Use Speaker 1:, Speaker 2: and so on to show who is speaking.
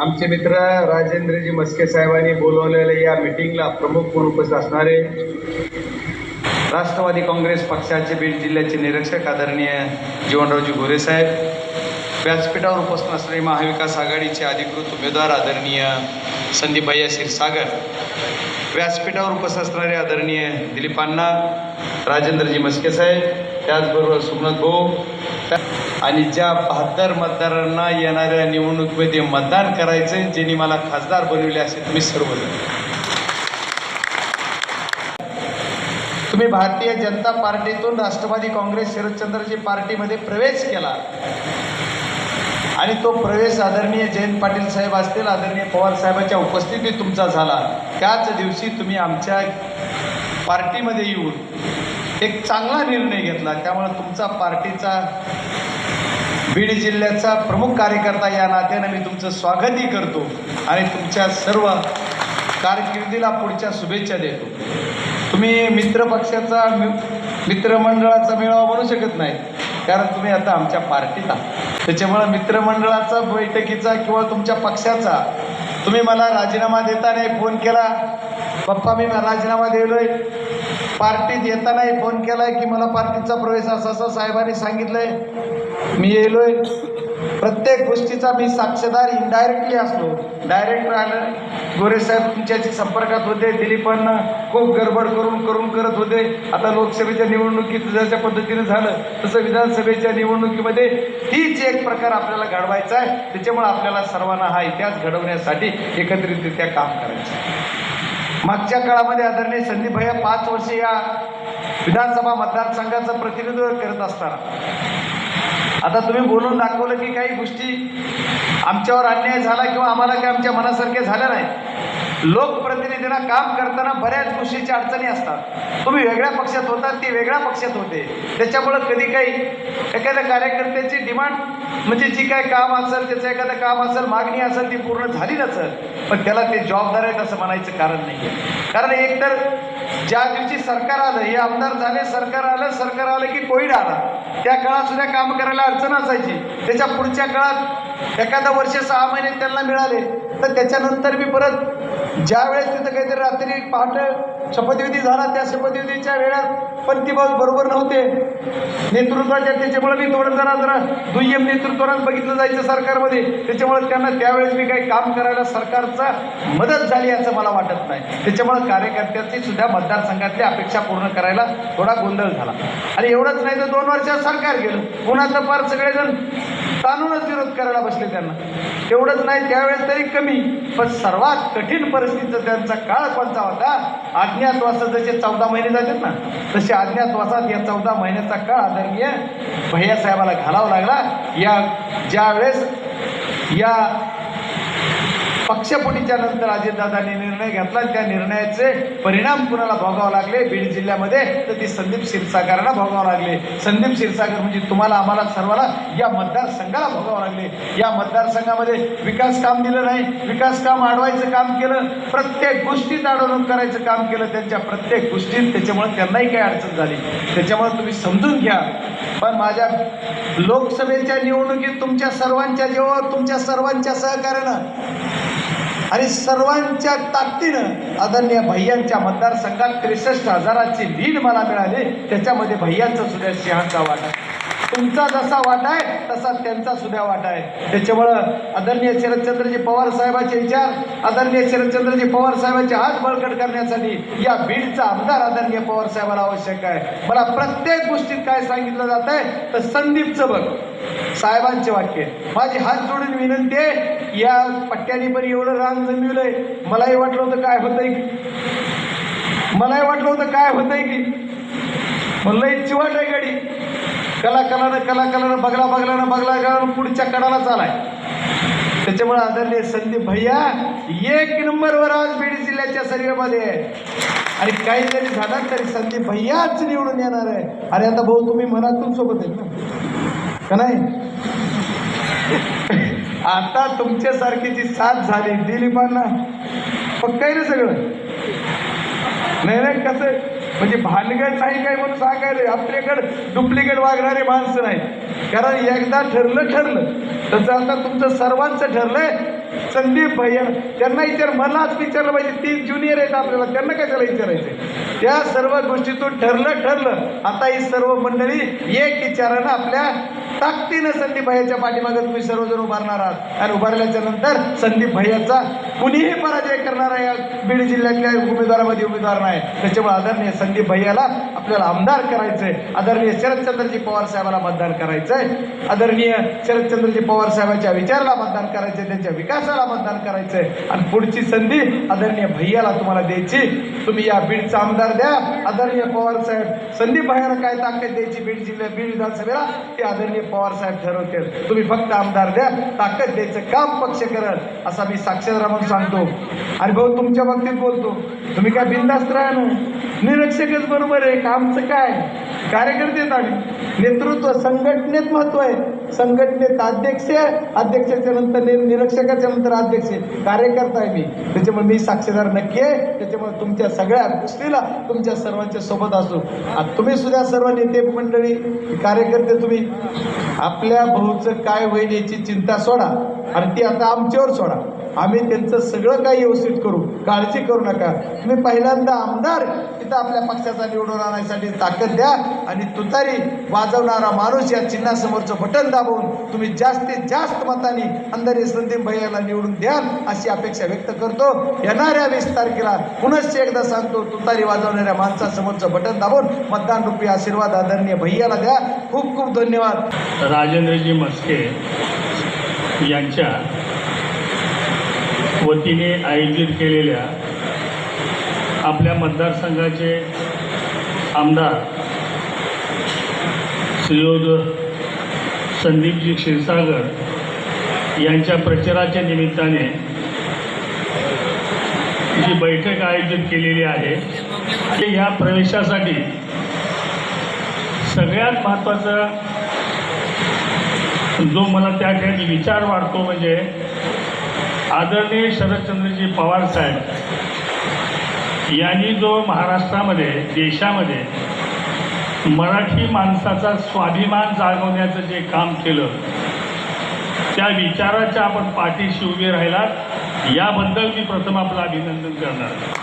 Speaker 1: आमचे मित्र राजेंद्रजी मस्के साहेबांनी बोलवलेल्या या मिटिंगला प्रमुख म्हणून उपस्थित असणारे राष्ट्रवादी काँग्रेस पक्षाचे बीड जिल्ह्याचे निरीक्षक आदरणीय जीवनरावजी गोरे साहेब व्यासपीठावर उपस्थित असणारे महाविकास आघाडीचे अधिकृत उमेदवार आदरणीय संदीपभैया क्षीरसागर व्यासपीठावर उपस्थित असणारे आदरणीय दिलीप अण्णा राजेंद्रजी मस्के साहेब त्याचबरोबर सुमनाथ भाऊ आणि ज्या बहात्तर मतदारांना येणाऱ्या निवडणुकीमध्ये मतदान करायचं ज्यांनी मला खासदार बनविले असे तुम्ही सर्व तुम्ही भारतीय जनता पार्टीतून राष्ट्रवादी काँग्रेस शरदचंद्रजी पार्टीमध्ये प्रवेश केला. आणि तो प्रवेश आदरणीय जयंत पाटील साहेब असतील आदरणीय पवार साहेबांच्या उपस्थितीत तुमचा झाला. त्याच दिवशी तुम्ही आमच्या पार्टीमध्ये येऊन एक चांगला निर्णय घेतला. त्यामुळे तुमचा पार्टीचा बीड जिल्ह्याचा प्रमुख कार्यकर्ता या नात्यानं मी तुमचं स्वागतही करतो आणि तुमच्या सर्व कारकिर्दीला पुढच्या शुभेच्छा देतो. तुम्ही मित्रपक्षाचा मि- मित्रमंडळाचा मेळावा म्हणू शकत नाही कारण तुम्ही आता आमच्या पार्टीत आहात. त्याच्यामुळं मित्रमंडळाचा बैठकीचा किंवा तुमच्या पक्षाचा तुम्ही मला राजीनामा देताना फोन केला. पप्पा मी राजीनामा दिलोय. पार्टीत येतानाही फोन केलाय की मला पार्टीचा प्रवेश असा असा साहेबांनी सांगितलंय. मी येलोय. प्रत्येक गोष्टीचा मी साक्षीदार इनडायरेक्टली असतो. डायरेक्ट राहिलं गोरेसाहेब तुमच्याशी संपर्कात होते दिलीपांना खूप गडबड करून करून करत होते. आता लोकसभेच्या निवडणुकीत जशा पद्धतीने झालं तसं विधानसभेच्या निवडणुकीमध्ये हीच एक प्रकार आपल्याला घडवायचा आहे. त्याच्यामुळे आपल्याला सर्वांना हा इतिहास घडवण्यासाठी एकत्रितरित्या काम करायचं आहे. मागच्या काळामध्ये आदरणीय संदीप भैया पाच वर्षे या विधानसभा मतदारसंघाचं प्रतिनिधित्व करत असताना. आता तुम्ही बोलून दाखवलं की काही गोष्टी आमच्यावर अन्याय झाला किंवा आम्हाला काही आमच्या मनासारखे झाल्या नाही. लोकप्रतिनिधींना काम करताना बऱ्याच गोष्टीच्या अडचणी असतात. तुम्ही वेगळ्या पक्षात होतात ते वेगळ्या पक्षात होते. त्याच्यामुळं कधी काही एखाद्या कार्यकर्त्याची डिमांड म्हणजे जी काय काम असेल त्याचं एखादं काम असेल मागणी असेल ती पूर्ण झाली नसेल पण त्याला ते जबाबदार आहेत असं म्हणायचं कारण नाही आहे कारण एकतर ज्या दिवशी सरकार आलं हे आमदार झाले सरकार आलं सरकार आलं की कोविड आला. त्या काळात सुद्धा काम करायला अडचण असायची. त्याच्या पुढच्या काळात एखादं वर्ष सहा महिने त्यांना मिळाले तर त्याच्यानंतर मी परत ज्या वेळेस तिथं काहीतरी रात्री पहाटे शपथविधी झाला त्या शपथविधीच्या वेळात पण ती बस बरोबर नव्हते. नेतृत्वाच्या त्याच्यामुळे मी थोडं जरा जरा दुय्यम नेतृत्वानं बघितलं जायचं सरकारमध्ये. त्याच्यामुळे त्यांना त्यावेळेस मी काही काम करायला सरकारचा मदत झाली असं मला वाटत नाही. त्याच्यामुळे कार्यकर्त्याची सुद्धा मतदारसंघातली अपेक्षा पूर्ण करायला थोडा गोंधळ झाला. आणि एवढंच नाही तर दोन वर्षात सरकार गेलं. पुन्हा तर फार सगळेजण ताणूनच विरोध करायला बसले त्यांना. एवढंच नाही त्यावेळेस तरी कमी. पण सर्वात कठीण परिस्थितीचा त्यांचा काळ कोणता होता? अज्ञातवासात जसे चौदा महिने जातात ना तसे अज्ञातवासात या चौदा महिन्याचा काळ आदरणीय भैयासाहेबाला घालावा लागला. या ज्यावेळेस या पक्षपुटीच्या नंतर अजितदादांनी निर्णय घेतला. त्या निर्णयाचे परिणाम कुणाला भोगावे लागले? बीड जिल्ह्यामध्ये. तर ती संदीप क्षीरसागरांना भोगावं लागले. संदीप क्षीरसागर म्हणजे तुम्हाला आम्हाला सर्वाला या मतदारसंघाला भोगावं लागले. या मतदारसंघामध्ये विकास काम दिलं नाही. विकास काम अडवायचं काम केलं. प्रत्येक गोष्टीत अडवणूक करायचं काम केलं. त्यांच्या प्रत्येक गोष्टीत त्याच्यामुळे त्यांनाही काही अडचण झाली. त्याच्यामुळे तुम्ही समजून घ्या. पण माझ्या लोकसभेच्या निवडणुकीत तुमच्या सर्वांच्या जेव्हा तुमच्या सर्वांच्या सहकार्यानं आणि सर्वांच्या ताकदीनं आदरणीय भैयांच्या मतदारसंघात त्रेसष्ट हजाराची लीड मला मिळाली. त्याच्यामध्ये भैयांचा सुद्धा सिंहांचा वाटा आहे. तुमचा जसा वाटा आहे तसा त्यांचा सुद्धा वाटा आहे. त्याच्यामुळं आदरणीय शरदचंद्रजी पवार साहेबांचे विचार आदरणीय शरदचंद्रजी पवार साहेबांचे हात बळकट करण्यासाठी या बीडचा आमदार आदरणीय पवार साहेबाला आवश्यक आहे. मला प्रत्येक गोष्टीत काय सांगितलं जात आहे तर संदीपचं बघ. साहेबांचे वाक्य. माझी हात जोडून विनंती आहे या पट्ट्याने पण एवढं रान जमविलंय मलाही वाटलं होतं काय होतंय की? मलाही वाटलं होतं काय होतंय की? म्हणलं चिवाट आहे गाडी. कला कलानं बघला कलानं बगला बगलानं बगला पुढच्या कडाला चालाय. त्याच्यामुळे आदरणीय संदीप भैया एक नंबरवर आज बीड जिल्ह्याच्या सर्वेमध्ये आहे. आणि काही जरी झालं तरी संदीप भैयाच निवडून येणार आहे. अरे आता भाऊ तुम्ही मनातून सोबत आहे ना? का नाही? आता तुमच्यासारखी जी साथ झाली दिलीपांना पक्क आहे ना सगळं? नाही नाही कसं? म्हणजे भानगड नाही काय म्हणून सांगायला आपल्याकडे डुप्लिकेट वागणारे माणसं नाहीत. कारण एकदा ठरलं ठरलं. तसं आता तुमचं सर्वांचं ठरलंय. संदीप भैया त्यांना विचार मलाच विचारलं पाहिजे. तीन ज्युनियर आहेत आपल्याला त्यांना कशाला विचारायचं? त्या सर्व गोष्टीतून ठरलं ठरलं. आता ही सर्व मंडळी एक विचारानं आपल्या ताकदीनं संदीप भैयाच्या पाठीमागे तुम्ही सर्वजण उभारणार आहात. आणि उभारल्याच्या नंतर संदीप भैयाचा कुणीही पराजय करणारा या बीड जिल्ह्यातल्या उमेदवारामध्ये उमेदवार नाही. त्याच्यामुळे आदरणीय संदीप भैयाला आपल्याला आमदार करायचंय. आदरणीय शरदचंद्रजी पवार साहेबाला मतदान करायचंय. आदरणीय शरदचंद्रजी पवार साहेबांच्या विचाराला मतदान करायचंय. त्यांच्या विकासाला मतदान करायचंय. आणि पुढची संधी आदरणीय भैयाला तुम्हाला द्यायची. तुम्ही या बीडचा आमदार द्या. आदरणीय पवार साहेब संदीप भैयाला काय ताकद द्यायची? बीड जिल्ह्या बीड विधानसभेला? ते आदरणीय पवार साहेब ठरवतील. तुम्ही फक्त आमदार द्या ताकद द्यायचं काम पक्ष करत असा मी साक्षर म्हणून सांगतो. आणि भाऊ तुमच्या बाबतीत बोलतो. तुम्ही काय बिंदास्त राहा ना. निरीक्षकच बरोबर आहे कामचं काय? कार्यकर्तेत आम्ही. नेतृत्व संघटनेत महत्त्व आहे. संघटनेत अध्यक्ष अध्यक्षाच्या नंतर नि- निरीक्षकाच्या नंतर अध्यक्ष कार्यकर्ता आहे मी. त्याच्यामुळे मी साक्षीदार नक्की आहे. त्याच्यामुळे तुमच्या सगळ्या गोष्टीला तुमच्या सर्वांच्या सोबत असू. तुम्ही सुद्धा सर्व नेते मंडळी कार्यकर्ते तुम्ही. आपल्या भाऊचं काय होईल याची चिंता सोडा आणि ती आता आमच्यावर सोडा. आम्ही त्यांचं सगळं काही व्यवस्थित करू. काळजी करू नका. तुम्ही पहिल्यांदा आमदार तिथं आपल्या पक्षाचा निवडून आणण्यासाठी ताकद द्या आणि तुतारी वाजवणारा माणूस या चिन्हासमोरचं बटन दाबवून तुम्ही जास्तीत जास्त मतांनी अंधारी संदीप भैयाला निवडून द्याल अशी अपेक्षा व्यक्त करतो. येणाऱ्या वीस तारखेला पुनश्च एकदा सांगतो तुतारी वाजवणाऱ्या माणसासमोरचं बटन दाबून मतदान रुपी आशीर्वाद आदरणीय भैयाला द्या. खूप खूप धन्यवाद.
Speaker 2: राजेंद्रजी मस्के यांच्या वतीने आयोजित केलेल्या आपल्या मतदारसंघाचे आमदार श्रीयुत संदीपजी क्षीरसागर यांच्या प्रचाराच्या निमित्ताने जी बैठक आयोजित केलेली आहे ते ह्या प्रवेशासाठी सगळ्यात महत्त्वाचा जो मला त्या ठिकाणी विचार वाढतो म्हणजे आदरणीय शरदचंद्रजी पवार साहेब यांनी जो महाराष्ट्रामध्ये देशामध्ये मराठी माणसाचा स्वाभिमान जागवण्याचं जे काम केलं त्या विचाराच्या आपण पाठीशी उभे राहिलात. याबद्दल मी प्रथम आपलं अभिनंदन करणार.